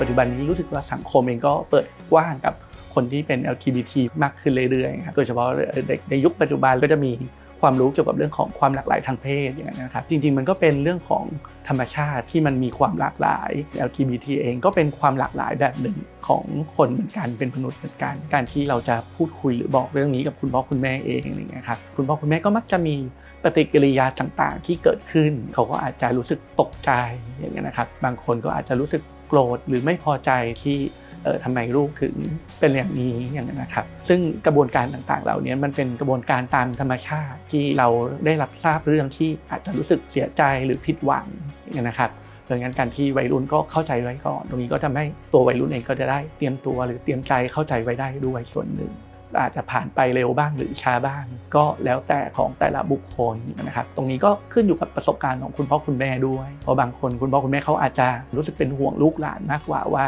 ปัจจุบันนี้รู้สึกว่าสังคมเองก็เปิดกว้างกับคนที่เป็น LGBT มากขึ้นเรื่อยๆครับโดยเฉพาะเด็กในยุคปัจจุบันก็จะมีความรู้เกี่ยวกับเรื่องของความหลากหลายทางเพศอย่างนั้นนะครับจริงๆมันก็เป็นเรื่องของธรรมชาติที่มันมีความหลากหลาย LGBT เองก็เป็นความหลากหลายแบบหนึ่งของคนเหมือนกันเป็นมนุษย์เหมือนกัน การที่เราจะพูดคุยหรือบอกเรื่องนี้กับคุณพ่อคุณแม่เองอะไรเงี้ยครับคุณพ่อคุณแม่ก็มักจะมีปฏิกิริยาต่างๆ ที่เกิดขึ้น เขาก็อาจจะรู้สึกตกใจอย่างเงี้ยนะครับบางคนก็อาจจะรู้สึก โกรธหรือไม่พอใจที่เออทำไมลูกถึงเป็นอย่างนี้อย่างนั้นนะครับ ซึ่งกระบวนการต่างๆ เหล่านี้มันเป็นกระบวนการตามธรรมชาติที่เราได้รับทราบเรื่องที่อาจจะรู้สึกเสียใจหรือผิดหวังอย่างนี้นะครับดังนั้นการที่วัยรุ่นก็เข้าใจไว้ก่อน ตรงนี้ก็ทำให้ตัววัยรุ่นเองก็จะได้เตรียมตัวหรือเตรียมใจเข้าใจไว้ได้ด้วยส่วนหนึ่ง อาจจะผ่านไปเร็วบ้างหรือช้าบ้าง ก็แล้วแต่ของแต่ละบุคคลนะครับตรงนี้ก็ขึ้นอยู่กับประสบการณ์ของคุณพ่อคุณแม่ด้วยเพราะบางคนคุณพ่อคุณแม่เขาอาจจะรู้สึกเป็นห่วงลูกหลานมากกว่าว่า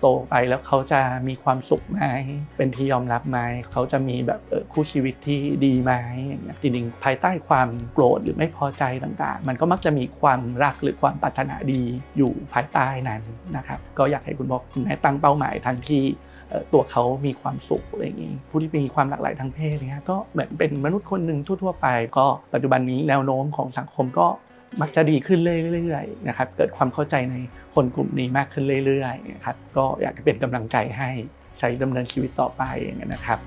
โตไปแล้วเขาจะมีความสุขไหมเป็นที่ยอมรับไหมเขาจะมีแบบคู่ชีวิตที่ดีไหมอย่างเงี้ยจริงๆภายใต้ความโกรธหรือไม่พอใจต่างๆ มันก็มักจะมีความรักหรือความปรารถนาดีอยู่ภายใต้นั้นนะครับ ก็อยากให้คุณพ่อคุณแม่ตั้งเป้าหมายทั้งที่ตัวเขามีความสุขอะไรอย่างนี้ ผู้ที่มีความหลากหลายทางเพศเนี่ยก็เหมือนเป็นมนุษย์คนหนึ่งทั่ว ๆ ไป ก็ปัจจุบันนี้แนวโน้มของสังคมก็ มักจะดีขึ้นเรื่อยๆนะครับเกิดความเข้าใจในคนกลุ่มนี้มากขึ้นเรื่อยๆนะครับก็อยากจะเป็นกำลังใจให้ใช้ดำเนินชีวิตต่อไปอย่างนี้นะครับ